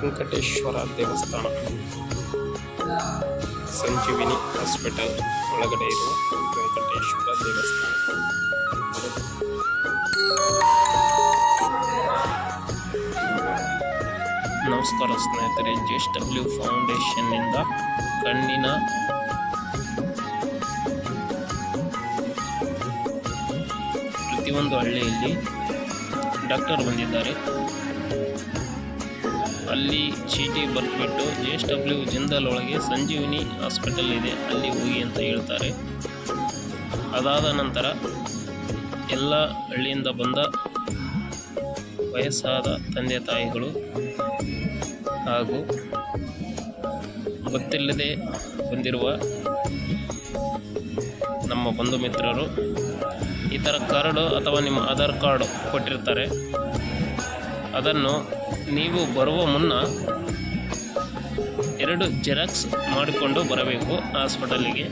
ವೆಂಕಟೇಶ್ವರ ದೇವಸ್ಥಾನ. ಸಂಜೀವಿನಿ ಹಾಸ್ಪಿಟಲ್ ಒಳಗಡೆ ಇರುವ ವೆಂಕಟೇಶ್ವರ ದೇವಸ್ಥಾನ. ನಮಸ್ಕಾರ ಸ್ನೇಹಿತರೆ ಜೆಸ್ ಡಬ್ಲ್ಯೂ ಫೌಂಡೇಶನ್ನಿಂದ ಕಣ್ಣಿನ ಪ್ರತಿಯೊಂದು ಹಳ್ಳಿಯಲ್ಲಿ ಡಾಕ್ಟರ್ ಬಂದಿದ್ದಾರೆ. ಅಲ್ಲಿ ಚೀಟಿ ಬರೆದ್ಬಿಟ್ಟು ಜೆ ಎಸ್ ಡಬ್ಲ್ಯೂ ಜಿಂದಾಲ್ ಒಳಗೆ ಸಂಜೀವಿನಿ ಹಾಸ್ಪಿಟಲ್ ಇದೆ, ಅಲ್ಲಿ ಹೋಗಿ ಅಂತ ಹೇಳ್ತಾರೆ. ಅದಾದ ನಂತರ ಎಲ್ಲ ಹಳ್ಳಿಯಿಂದ ಬಂದ ವಯಸ್ಸಾದ ತಂದೆ ತಾಯಿಗಳು ಹಾಗೂ ಗೊತ್ತಿಲ್ಲದೆ ಬಂದಿರುವ ನಮ್ಮ ಬಂಧು ಮಿತ್ರರು ಈ ಥರ ಕಾರ್ಡು ಅಥವಾ ನಿಮ್ಮ ಆಧಾರ್ ಕಾರ್ಡು ಕೊಟ್ಟಿರ್ತಾರೆ. ಅದನ್ನು ನೀವು ಬರುವ ಮುನ್ನ ಎರಡು ಜೆರಾಕ್ಸ್ ಮಾಡಿಕೊಂಡು ಬರಬೇಕು ಹಾಸ್ಪಿಟಲಿಗೆ.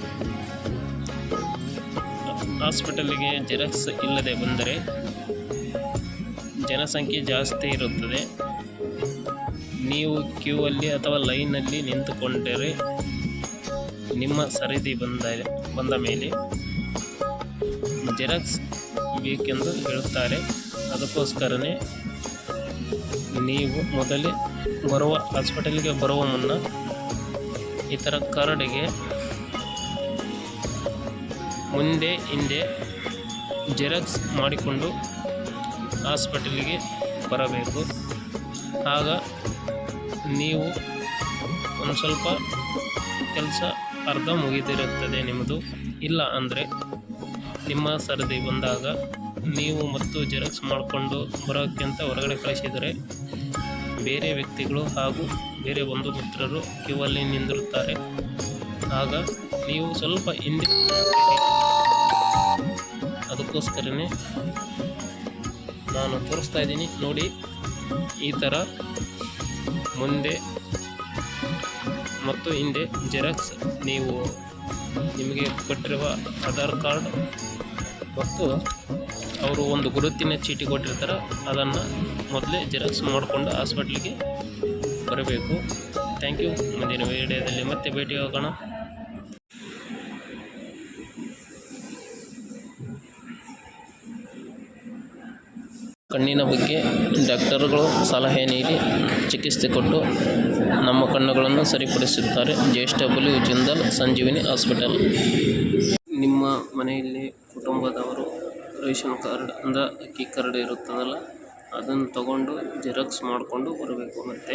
ಹಾಸ್ಪಿಟಲಿಗೆ ಜೆರಾಕ್ಸ್ ಇಲ್ಲದೆ ಬಂದರೆ ಜನಸಂಖ್ಯೆ ಜಾಸ್ತಿ ಇರುತ್ತದೆ. ನೀವು ಕ್ಯೂ ಅಲ್ಲಿ ಅಥವಾ ಲೈನಲ್ಲಿ ನಿಂತುಕೊಂಡರೆ ನಿಮ್ಮ ಸರದಿ ಬಂದ ಬಂದ ಮೇಲೆ ಜೆರಾಕ್ಸ್ ಬೇಕೆಂದು ಹೇಳುತ್ತಾರೆ. ಅದಕ್ಕೋಸ್ಕರನೇ ನೀವು ಮೊದಲೇ ಬರುವ ಹಾಸ್ಪಿಟಲ್ಗೆ ಬರುವ ಮುನ್ನ ಈ ಥರ ಕಾರ್ಡಿಗೆ ಮುಂದೆ ಹಿಂದೆ ಜೆರಾಕ್ಸ್ ಮಾಡಿಕೊಂಡು ಹಾಸ್ಪಿಟಲಿಗೆ ಬರಬೇಕು. ಆಗ ನೀವು ಒಂದು ಸ್ವಲ್ಪ ಕೆಲಸ ಅರ್ಧ ಮುಗಿದಿರುತ್ತದೆ ನಿಮ್ಮದು. ಇಲ್ಲ ಅಂದರೆ ನಿಮ್ಮ ಸರದಿ ಬಂದಾಗ ನೀವು ಮತ್ತು ಜೆರಾಕ್ಸ್ ಮಾಡಿಕೊಂಡು ಬರೋಕ್ಕಿಂತ ಹೊರಗಡೆ ಕಳಿಸಿದರೆ ಬೇರೆ ವ್ಯಕ್ತಿಗಳು ಹಾಗೂ ಬೇರೆ ಬಂಧು ಮಿತ್ರರು ಕ್ಯೂ ಅಲ್ಲಿ ನಿಂದಿರುತ್ತಾರೆ. ಆಗ ನೀವು ಸ್ವಲ್ಪ ಹಿಂದೆ ಅದಕ್ಕೋಸ್ಕರನೇ ನಾನು ತೋರಿಸ್ತಾ ಇದ್ದೀನಿ. ನೋಡಿ, ಈ ಥರ ಮುಂದೆ ಮತ್ತು ಹಿಂದೆ ಜೆರಾಕ್ಸ್ ನೀವು ನಿಮಗೆ ಕೊಟ್ಟಿರುವ ಆಧಾರ್ ಕಾರ್ಡ್ ಮತ್ತು ಅವರು ಒಂದು ಗುರುತಿನ ಚೀಟಿ ಕೊಟ್ಟಿರ್ತಾರೆ, ಅದನ್ನು ಮೊದಲೇ ಜೆರಾಕ್ಸ್ ಮಾಡಿಕೊಂಡು ಹಾಸ್ಪಿಟ್ಲಿಗೆ ಬರಬೇಕು. ಥ್ಯಾಂಕ್ ಯು ಮುಂದಿನ ವಿಡಿಯೋದಲ್ಲಿ ಮತ್ತೆ ಭೇಟಿ ಆಗೋಣ ಕಣ್ಣಿನ ಬಗ್ಗೆ ಡಾಕ್ಟರ್ಗಳು ಸಲಹೆ ನೀಡಿ ಚಿಕಿತ್ಸೆ ಕೊಟ್ಟು ನಮ್ಮ ಕಣ್ಣುಗಳನ್ನು ಸರಿಪಡಿಸುತ್ತಾರೆ. J S W Jindal, Sanjeevini hospital. ನಿಮ್ಮ ಮನೆಯಲ್ಲಿ ಕುಟುಂಬದವರು ರೇಷನ್ ಕಾರ್ಡ್ ಅಂದ್ರೆ ಅಕ್ಕಿ ಕಾರ್ಡ್ ಇರುತ್ತದಲ್ಲ ಅದನ್ನು ತಗೊಂಡು ಜೆರಾಕ್ಸ್ ಮಾಡಿಕೊಂಡು ಬರಬೇಕು ಮತ್ತು.